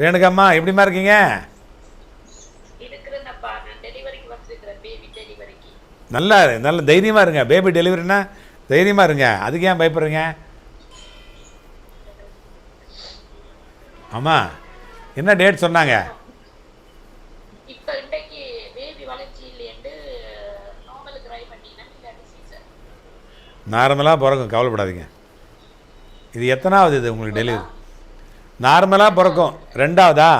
ரேணுகாம்மா எப்படிம்மா இருக்கீங்க? நல்லா நல்ல தைரியமாக இருங்க. பேபி டெலிவரினா தைரியமாக இருங்க. அதுக்கு ஏன் பயப்படுறீங்க? ஆமாம் என்ன டேட் சொன்னாங்க? நார்மலாக பிறக்கும் கவலைப்படாதீங்க. இது எத்தனாவது இது உங்களுக்கு டெலிவரி நார்மலாக பிறக்கும். ரெண்டாவதா?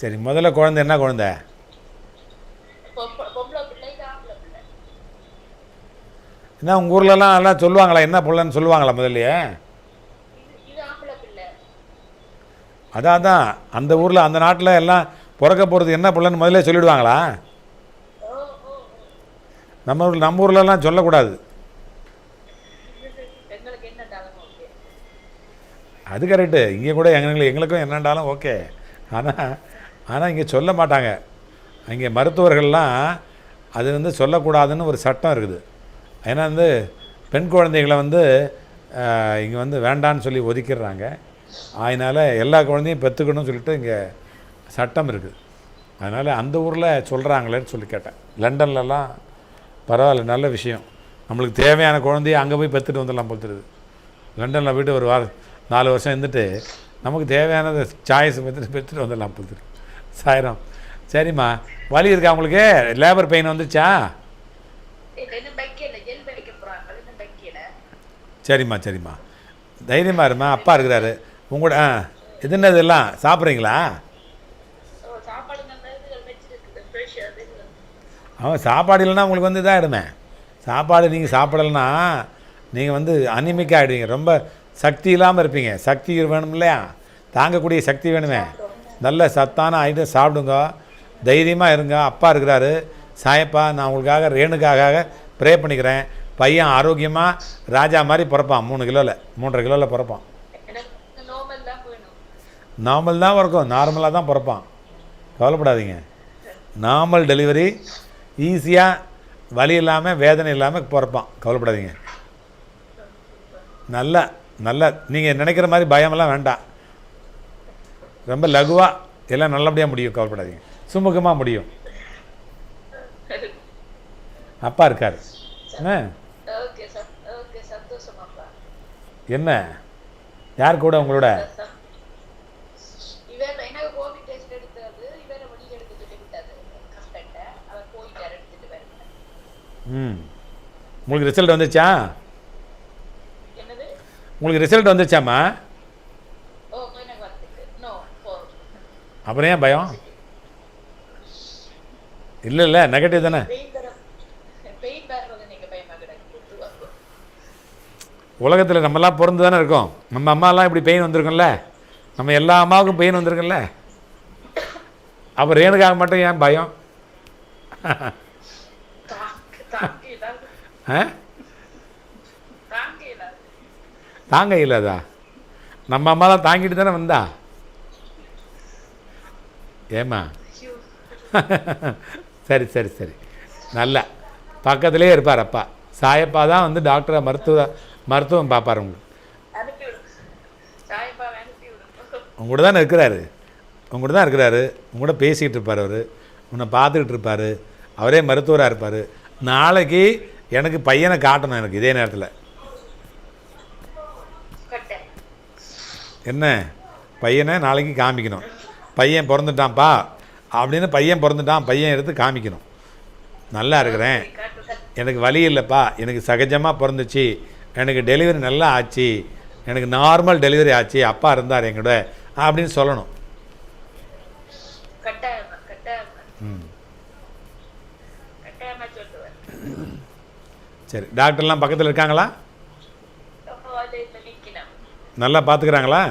சரி முதல்ல குழந்தை என்ன குழந்தை? என்ன உங்கள் ஊர்லலாம் எல்லாம் சொல்லுவாங்களா? என்ன பிள்ளைன்னு சொல்லுவாங்களா முதல்லயே? அதான் தான் அந்த ஊரில் அந்த நாட்டில் எல்லாம் பிறக்க போகிறது என்ன பிள்ளைன்னு முதல்ல சொல்லிடுவாங்களா? ஓ. நம்ம ஊர் நம்ம ஊர்லலாம் சொல்லக்கூடாது. அது கரெக்டு இங்கே கூட எங்களுக்கு எங்களுக்கும் என்னண்டாலும் ஓகே ஆனால் ஆனால் இங்கே சொல்ல மாட்டாங்க. இங்கே மருத்துவர்கள்லாம் அது வந்து சொல்லக்கூடாதுன்னு ஒரு சட்டம் இருக்குது. ஏன்னா வந்து பெண் குழந்தைகளை வந்து இங்கே வந்து வேண்டான்னு சொல்லி ஒதுக்கிடுறாங்க. அதனால் எல்லா குழந்தையும் பெற்றுக்கணும்னு சொல்லிட்டு இங்கே சட்டம் இருக்குது. அதனால் அந்த ஊரில் சொல்கிறாங்களேன்னு சொல்லி கேட்டேன். லண்டன்லலாம் பரவாயில்ல நல்ல விஷயம். நம்மளுக்கு தேவையான குழந்தைய அங்கே போய் பெற்றுட்டு வந்துடலாம் போல் தெரியுது. லண்டனில் போய்ட்டு ஒரு வாரம் நாலு வருஷம் இருந்துட்டு நமக்கு தேவையானதை சாய்ஸ் பெற்றுட்டு பெற்றுட்டு வந்துடலாம் தெரியுது சாயிரம். சரிம்மா. வலி இருக்கா உங்களுக்கு? லேபர் பெயின் வந்துச்சா? சரிம்மா சரிம்மா. தைரியமாக இருமா அப்பா இருக்கிறாரு. உங்களோட ஆ இது என்னது எல்லாம் சாப்பிட்றீங்களா? அவன் சாப்பாடு இல்லைன்னா உங்களுக்கு வந்து இதாகிடுமே சாப்பாடு நீங்கள் சாப்பிடலைன்னா நீங்கள் வந்து அனிமிக்காக ஆகிடுவீங்க ரொம்ப சக்தி இல்லாமல் இருப்பீங்க. சக்தி வேணும் இல்லையா? தாங்கக்கூடிய சக்தி வேணுமே. நல்ல சத்தான ஐட்டம் சாப்பிடுங்க. தைரியமாக இருங்க. அப்பா இருக்கிறாரு. சாயப்பா நான் உங்களுக்காக ரேணுக்காக ப்ரே பண்ணிக்கிறேன். பையன் ஆரோக்கியமாக ராஜா மாதிரி பிறப்பான். மூணு கிலோவில் மூன்றரை கிலோவில் பிறப்பான். நார்மல் தான் நார்மல் தான் பிறக்கும் நார்மலாக தான் பிறப்பான். கவலைப்படாதீங்க. நார்மல் டெலிவரி ஈஸியாக வலி இல்லாமல் வேதனை இல்லாமல் பிறப்பான். கவலைப்படாதீங்க. நல்லா நல்லா நீங்கள் நினைக்கிற மாதிரி பயமெல்லாம் வேண்டாம். ரொம்ப லகுவாக எல்லாம் நல்லபடியாக முடியும் கவலைப்படாதீங்க. சுமூகமாக முடியும். அப்பா இருக்கார். என்ன? யார் கூட உங்களோட? ம். உங்களுக்கு ரிசல்ட் வந்துச்சா? உங்களுக்கு ரிசல்ட் போ அப்புறம் ஏன் பயம்? இல்லை இல்லை நெகட்டிவ் தானே உலகத்தில் நம்மலாம் பிறந்து தானே இருக்கோம். நம்ம அம்மாலாம் இப்படி பெயின் வந்திருக்கும்ல? நம்ம எல்லா அம்மாவுக்கும் பெயின் வந்திருக்குல்ல அப்போ ரேணுக்காக மட்டும் ஏன் பயம்? ஆ தாங்க இல்லாது தாங்க இல்லாதா நம்ம அம்மா தான் தாங்கிட்டு தானே வந்தா? ஏம்மா? சரி சரி சரி. நல்லா. பக்கத்துலேயே இருப்பார் அப்பா. சாயப்பா தான் வந்து டாக்டரை மருத்துவ மருத்துவம் பார்ப்பார் உங்களுக்கு. உங்கள்கூட உங்கள்கிட்ட தானே இருக்கிறாரு. உங்கள்கூட தான் இருக்கிறாரு. உங்கள்கூட பேசிக்கிட்டு இருப்பார் அவர். உன்னை பார்த்துக்கிட்டு இருப்பார். அவரே மருத்துவராக இருப்பார். நாளைக்கு எனக்கு பையனை காட்டணும் எனக்கு இதே நேரத்தில். என்ன? பையனை நாளைக்கு காமிக்கணும். பையன் பிறந்துட்டான்ப்பா. அப்படின்னு பையன் பிறந்துட்டான் பையன் எடுத்து காமிக்கணும். நல்லா இருக்கிறேன். எனக்கு வலி இல்லைப்பா. எனக்கு சகஜமாக பிறந்துச்சு. எனக்கு டெலிவரி நல்லா ஆச்சு. எனக்கு நார்மல் டெலிவரி ஆச்சு. அப்பா இருந்தார் என்கூட அப்படின்னு சொல்லணும். சரி டாக்டர்லாம் பக்கத்தில் இருக்காங்களா? நல்லா பார்த்துக்கிறாங்களா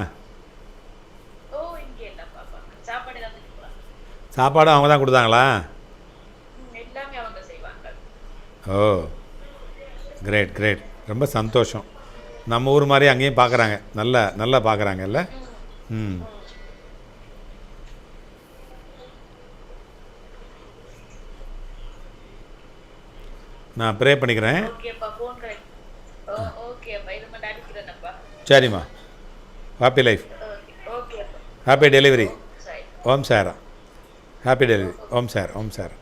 சாப்பாடு அவங்க தான் கொடுத்தாங்களா? Oh great great. ரொம்ப சந்தோஷம். நம்ம ஊர் மாதிரி அங்கேயும் பார்க்குறாங்க நல்லா நல்லா பார்க்குறாங்கல்ல ம். நான் ப்ரே பண்ணிக்கிறேன். சரிம்மா. ஹாப்பி லைஃப் ஹாப்பி டெலிவரி ஓம் சாரா ஹாப்பி டெலிவரி ஓம் சார் ஓம் சார்